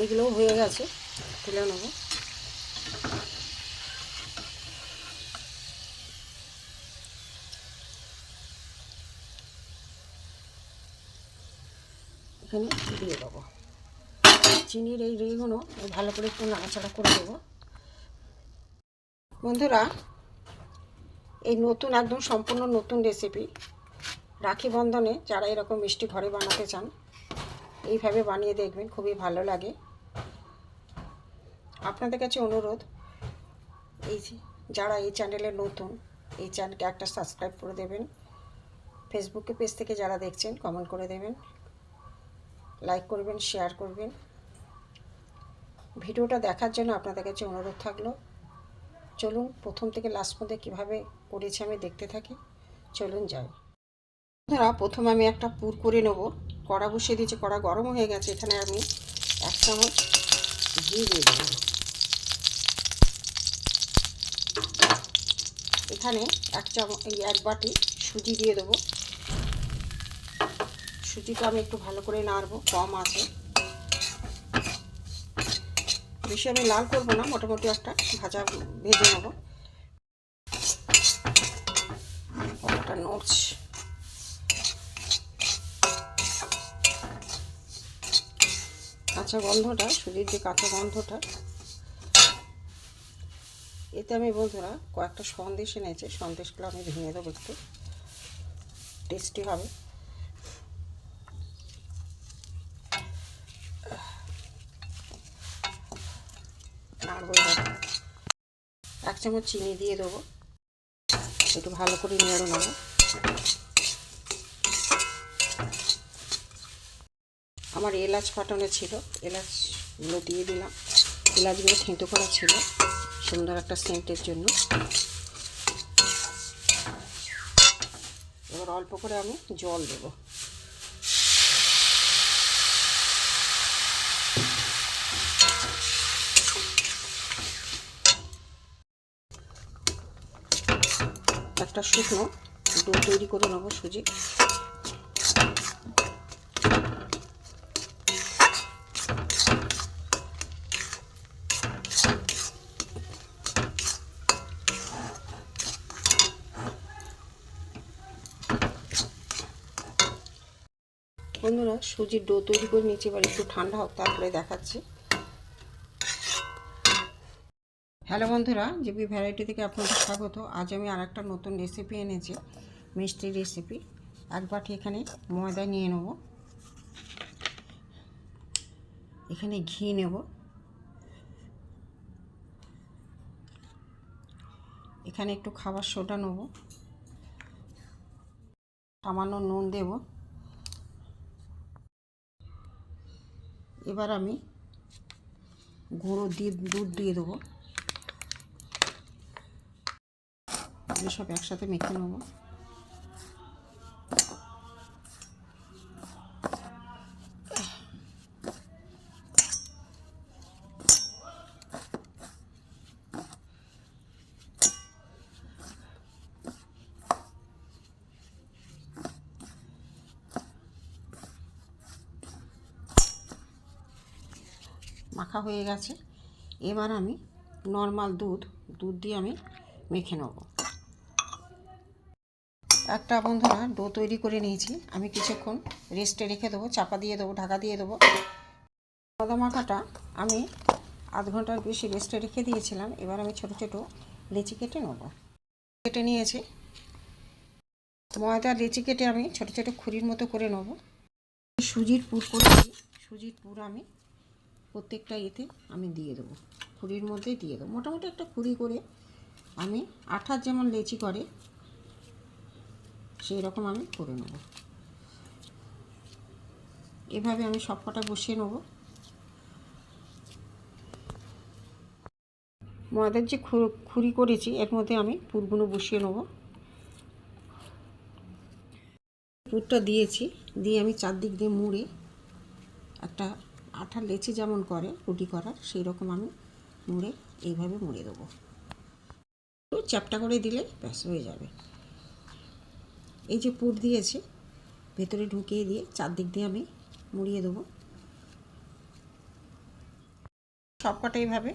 এইগুলোও হয়ে গেছে, তুলে নেব। এখানে দিয়ে দেবো। চিনির এই রেগুলো ভালো করে একটু নাড়াচাড়া করে দেবো। বন্ধুরা, এই নতুন, একদম সম্পূর্ণ নতুন রেসিপি রাখি বন্ধনে যারা এরকম মিষ্টি ঘরে বানাতে চান এইভাবে বানিয়ে দেখবেন, খুবই ভালো লাগে। আপনাদের কাছে অনুরোধ, এই যারা এই চ্যানেলে নতুন, এই চ্যানেলকে একটা সাবস্ক্রাইব করে দেবেন। ফেসবুকে পেজ থেকে যারা দেখছেন কমেন্ট করে দেবেন। লাইক করবেন শেয়ার করবেন। ভিডিওটা দেখার জন্য আপনাদের কাছে অনুরোধ থাকল। চলুন, প্রথম থেকে লাস্ট পর্যন্ত কীভাবে করেছি আমি দেখতে থাকি। চলুন যাই। বন্ধুরা, প্রথমে আমি একটা পুর করে নেব। কড়া বসিয়ে দিয়েছি, কড়া গরম হয়ে গেছে, এখানে আমি এক চামচ ঘি দিয়ে দেবো এখানে এক চামচ এক বাটি সুজি দিয়ে দেবো। সুজিটা আমি একটু ভালো করে নাড়বো, কম আছে। বেশি আমি লাল করব না, মোটামুটি একটা ভাজা ভেজে নেব। ওটা নড়ছে। কাঁচা গন্ধটা, সুজির যে কাঁচা গন্ধটা, এতে আমি বন্ধুরা কয়েকটা সন্দেশ এনেছে। সন্দেশগুলো আমি ভেঙে দেবো একটু। টেস্টি হবে। এক চামচ চিনি দিয়ে দেবো। একটু ভালো করে নেড়ে নেব। আমার এলাচ ফাটানো ছিল। এলাচগুলো দিয়ে দিলাম। এলাচগুলো থেঁতো করা ছিল সুন্দর একটা সেন্টের জন্য। এবার অল্প করে আমি জল দেবো। একটা শুকনো ডো তৈরি করে নেব সুজি। বন্ধুরা সুজির ডো তৈরি করে নিচ্ছি এবার একটু ঠান্ডা হোক, তারপরে দেখাচ্ছি। হ্যালো বন্ধুরা জিবি ভ্যারাইটি থেকে আপনাদের স্বাগত। আজ আমি আর একটা নতুন রেসিপি এনেছি, মিষ্টি রেসিপি এক বাটি এখানে ময়দা নিয়ে নেব। এখানে ঘি নেব। এখানে একটু খাবার সোডা নেব। সামান্য নুন দেব। এবার আমি গুঁড়ো দিয়ে দুধ দিয়ে দেবো। আমি সব একসাথে মেখে নেব। মাখা হয়ে গেছে। এবার আমি নর্মাল দুধ দুধ দিয়ে আমি মেখে নেব। একটা বন্ধুরা ডো তৈরি করে নিয়েছি। আমি কিছুক্ষণ রেস্টে রেখে দেবো, চাপা দিয়ে দেবো, ঢাকা দিয়ে দেবো। সাদা মাখাটা আমি আধ ঘণ্টার বেশি রেস্টে রেখে দিয়েছিলাম। এবার আমি ছোট ছোট লেচি কেটে নেব। কেটে নিয়েছি। ময়দার লেচি কেটে আমি ছোট ছোট খুরির মতো করে নেব। সুজির পুর করেছি। সুজির পুর আমি প্রত্যেকটা ইয়েতে আমি দিয়ে দেবো। খুরির মধ্যেই দিয়ে দেবো। মোটামুটি একটা খুরি করে আমি আঠার যেমন লেচি করে, সেই রকম আমি করে নেব। এভাবে আমি সব কটা বসিয়ে নেব। ময়দার যে খুরি করেছি, এর মধ্যে আমি পুরগুলো বসিয়ে নেব। পুরটা দিয়েছি, দিয়ে আমি চারদিক দিয়ে মুড়ে একটা আঠার লেচি যেমন করে, রুটি করার সেই রকম আমি মুড়ে এইভাবে মুড়ে দেবো। একটু চ্যাপটা করে দিলে ব্যাস হয়ে যাবে। এই যে পুর দিয়েছি, ভেতরে ঢুকিয়ে দিয়ে চারদিক দিয়ে আমি মুড়িয়ে দেবো। সবকটা এইভাবে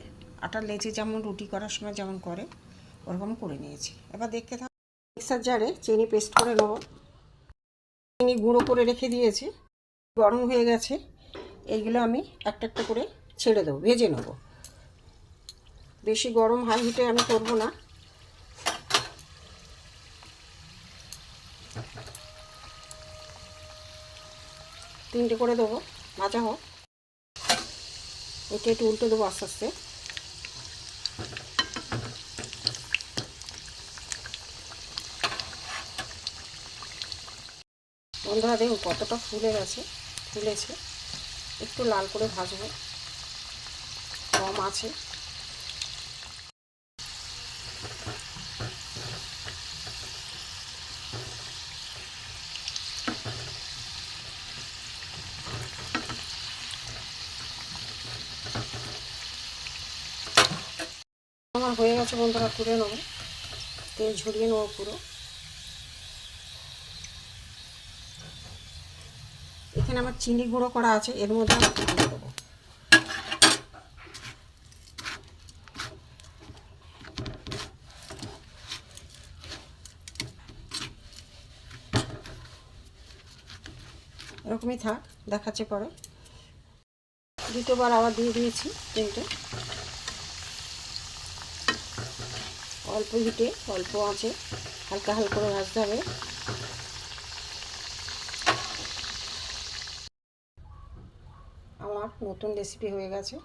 আটার লেচি যেমন, রুটি করার সময় যেমন করে, ওরকম করে নিয়েছি। এবার দেখতে থাক, মিক্সার জারে চিনি পেস্ট করে নেব। চিনি গুঁড়ো করে রেখে দিয়েছি, গরম হয়ে গেছে। এইগুলো আমি একটা একটা করে ছেড়ে দেবো, ভেজে নেব। বেশি গরম হাই হিটে আমি করব না। তিনটে করে দেবো, ভাজা হোক। এটা একটু উল্টে দেবো আস্তে আস্তে। বন্ধুরা দেখুন কতটা ফুলে গেছে, ফুলেছে। একটু লাল করে ভাজবো। কম আছে। আমার হয়ে গেছে বন্ধুরা, তুলে নেব। তেল ঝরিয়ে নেব পুরো। এখানে আমার চিনি গুঁড়ো করা আছে, এর মধ্যে আমি দিয়ে দেবো। এরকমই থাক, দেখাচ্ছে পরে। দ্বিতীয়বার আবার দিয়ে দিয়েছি তিনটে অল্প হিটে, অল্প আছে হালকা হালকা ভাজতে হবে আমার নতুন রেসিপি হয়ে গেছে।